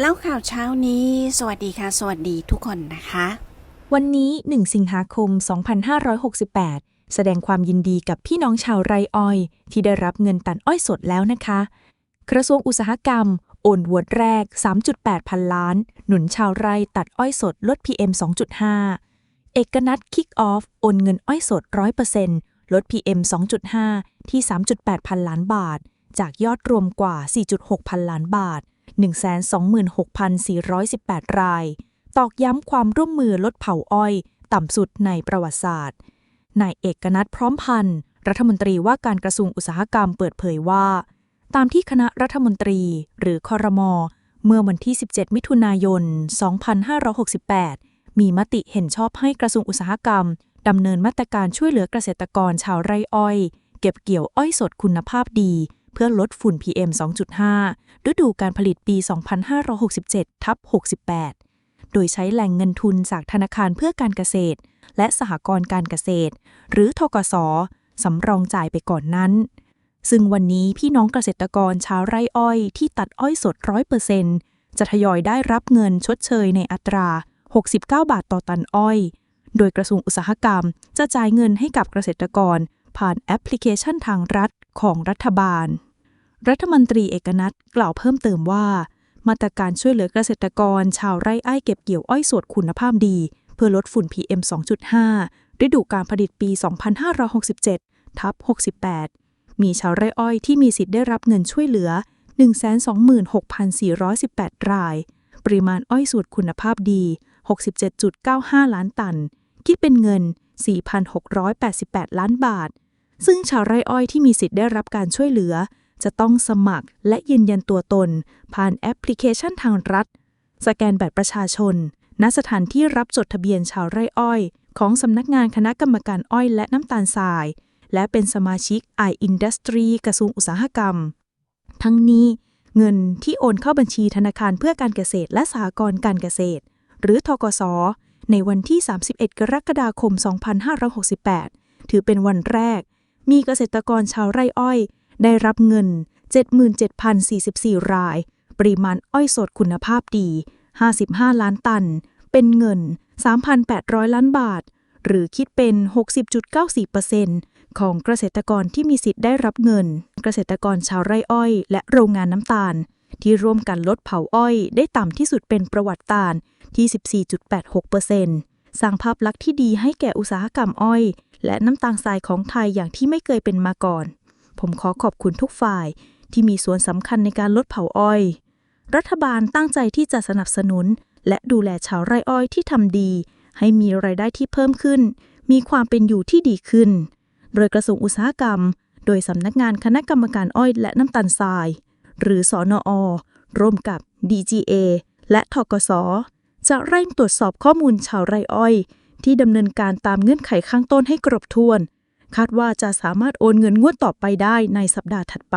เล่าข่าวเช้านี้ สวัสดีค่ะ สวัสดีทุกคนนะคะ วันนี้ 1 สิงหาคม 2568 แสดงความยินดีกับพี่น้องชาวไรอ้อย ที่ได้รับเงินตัดอ้อยสดแล้วนะคะ กระทรวงอุตสาหกรรม โอนวดแรก 3.8 พันล้าน หนุนชาวไร่ตัดอ้อยสดลด PM 2.5 เอกนัทคิกออฟโอนเงินอ้อยสด 100%ลด PM 2.5 ที่ 3.8 พันล้านบาท จากยอดรวมกว่า 4.6 พันล้านบาท 126,418 ราย ตอกย้ำความร่วมมือลดเผาอ้อย ต่ำสุดในประวัติศาสตร์ นายเอกนัทพร้อมพันธ์รัฐมนตรีว่าการกระทรวงอุตสาหกรรมเปิดเผยว่า ตามที่คณะรัฐมนตรีหรือคอรมอเมื่อวันที่ 17 มิถุนายน 2568 มีมติเห็นชอบให้กระทรวงอุตสาหกรรมดำเนินมาตรการช่วยเหลือเกษตรกรชาวไร่อ้อย เก็บเกี่ยวอ้อยสดคุณภาพดี เพื่อลดฝุ่น PM 2.5 ฤดูการผลิตปี 2567 ทับ 68 โดยใช้แหล่งเงินทุนจากธนาคารเพื่อการเกษตร และสหกรณ์การเกษตร หรือทกสสำรองจ่ายไปก่อนนั้น ซึ่งวันนี้พี่น้องเกษตรกรชาวไร่อ้อยที่ตัดอ้อยสด 100%จะทยอยได้รับเงินชดเชยในอัตรา 69 บาทต่อตันอ้อย โดยกระทรวงอุตสาหกรรมจะจ่ายเงินให้กับเกษตรกร ผ่านแอปพลิเคชันทางรัฐของรัฐบาล รัฐมนตรีเอกนัทกล่าวเพิ่มเติมว่า มาตรการช่วยเหลือเกษตรกร ชาวไร่อ้อยเก็บเกี่ยวอ้อยสดคุณภาพดี เพื่อลดฝุ่น PM 2.5 ฤดูการผลิตปี 2567 ทับ 68 มีชาวไร่อ้อยที่มีสิทธิ์ได้รับเงินช่วยเหลือ 126,418 ราย ปริมาณอ้อยสูตรคุณภาพดี 67.95 ล้านตัน คิดเป็นเงิน 4,688 ล้านบาท ซึ่งชาวไร่อ้อยที่มีสิทธิ์ได้รับการช่วยเหลือ จะต้องสมัครและยืนยันตัวตน ผ่านแอปพลิเคชันทางรัฐ สแกนบัตรประชาชน ณ สถานที่รับจดทะเบียนชาวไร่อ้อย ของสำนักงานคณะกรรมการอ้อยและน้ำตาลทราย และเป็นสมาชิก i-Industry กระทรวงอุตสาหกรรม ทั้งนี้เงินที่โอนเข้าบัญชีธนาคารเพื่อการเกษตรและสหกรณ์การเกษตร หรือทกส ในวันที่ 31 กรกฎาคม 2568 ถือเป็นวันแรก มีเกษตรกรชาวไร่อ้อย ได้รับเงิน 77,044 ราย ปริมาณอ้อยสดคุณภาพดี 55 ล้านตัน เป็นเงิน 3,800 ล้านบาท หรือคิดเป็น 60.94%ของเกษตรกรที่มีสิทธิ์ได้รับเงิน เกษตรกรชาวไร่อ้อย และโรงงานน้ำตาล ที่ร่วมกันลดเผาอ้อย ได้ต่ำที่สุดเป็นประวัติตาลที่ 14.86%สร้างภาพลักษณ์ที่ดีให้แก่อุตสาหกรรมอ้อย และน้ำตาลทรายของไทยอย่างที่ไม่เคยเป็นมาก่อน ผมขอขอบคุณทุกฝ่ายที่มีส่วนสำคัญในการลดเผาอ้อย รัฐบาลตั้งใจที่จะสนับสนุน และดูแลชาวไร่อ้อยที่ทำดี ให้มีรายได้ที่เพิ่มขึ้น มีความเป็นอยู่ที่ดีขึ้น โดยกระทรวงอุตสาหกรรม โดยสำนักงานคณะกรรมการอ้อยและน้ำตาลทราย หรือสอนอร่วมกับ DGA และทกส จะเร่งตรวจสอบข้อมูลชาวไร่อ้อย ที่ดำเนินการตามเงื่อนไขข้างต้นให้ครบถ้วน คาดว่าจะสามารถโอนเงินงวดต่อไปได้ในสัปดาห์ถัดไป